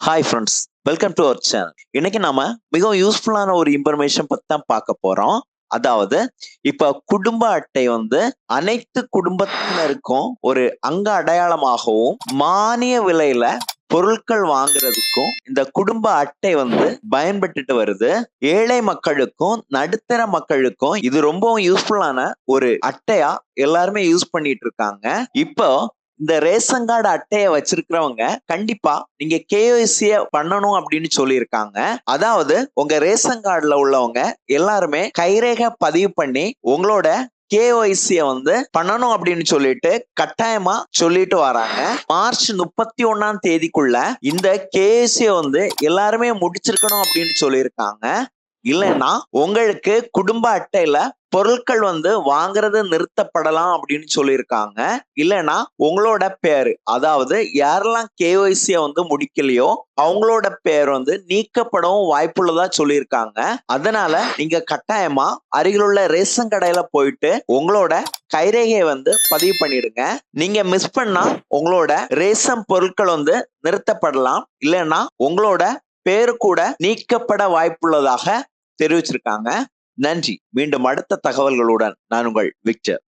Hi friends welcome to our channel இன்னைக்கு நாம மிகவும் யூஸ்ஃபுல்லான ஒரு இன்ஃபர்மேஷன் பத்தி தான் பார்க்க போறோம். அதாவது இப்ப குடும்ப அட்டை வந்து அனைத்து குடும்பத்தினருக்கும் ஒரு அங்க அடையாளமாகவும் மானிய விலையில பொருட்கள் வாங்குறதுக்கும் இந்த குடும்ப அட்டை வந்து பயன்பட்டுட்டு வருது. ஏழை மக்களுக்கும் நடுத்தர மக்களுக்கும் இது ரொம்பவும் யூஸ்ஃபுல்லான ஒரு அட்டையா எல்லாருமே யூஸ் பண்ணிட்டு இருக்காங்க. இப்போ இந்த ரேஷன் கார்டு அட்டையை வச்சிருக்கிறவங்க கண்டிப்பா நீங்க கேஒய்சிய பண்ணணும் அப்படின்னு சொல்லியிருக்காங்க. அதாவது உங்க ரேஷன் கார்டுல உள்ளவங்க எல்லாருமே கைரேகை பதிவு பண்ணி உங்களோட கேஒய்சியை வந்து பண்ணணும் அப்படின்னு சொல்லிட்டு கட்டாயமா சொல்லிட்டு வராங்க. மார்ச் முப்பத்தி ஒன்னாம் தேதிக்குள்ள இந்த கேஒய்சியை வந்து எல்லாருமே முடிச்சிருக்கணும் அப்படின்னு சொல்லியிருக்காங்க. இல்லைன்னா உங்களுக்கு குடும்ப அட்டையில பொருட்கள் வந்து வாங்குறது நிறுத்தப்படலாம் அப்படின்னு சொல்லியிருக்காங்க. இல்லைன்னா உங்களோட பேர் அதாவது யாரெல்லாம் கேஒய்சிய வந்து முடிக்கலையோ அவங்களோட பேர் வந்து நீக்கப்படவும் வாய்ப்புள்ளதா சொல்லியிருக்காங்க. அதனால நீங்க கட்டாயமா அருகிலுள்ள ரேஷன் கடையில போயிட்டு உங்களோட கைரேகையை வந்து பதிவு பண்ணிடுங்க. நீங்க மிஸ் பண்ணா உங்களோட ரேஷன் பொருட்கள் வந்து நிறுத்தப்படலாம். இல்லைன்னா உங்களோட பேர் கூட நீக்கப்பட வாய்ப்புள்ளதாக தெரிவிச்சிருக்காங்க. நன்றி. மீண்டும் அடுத்த தகவல்களுடன் நான் உங்கள் விக்டர்.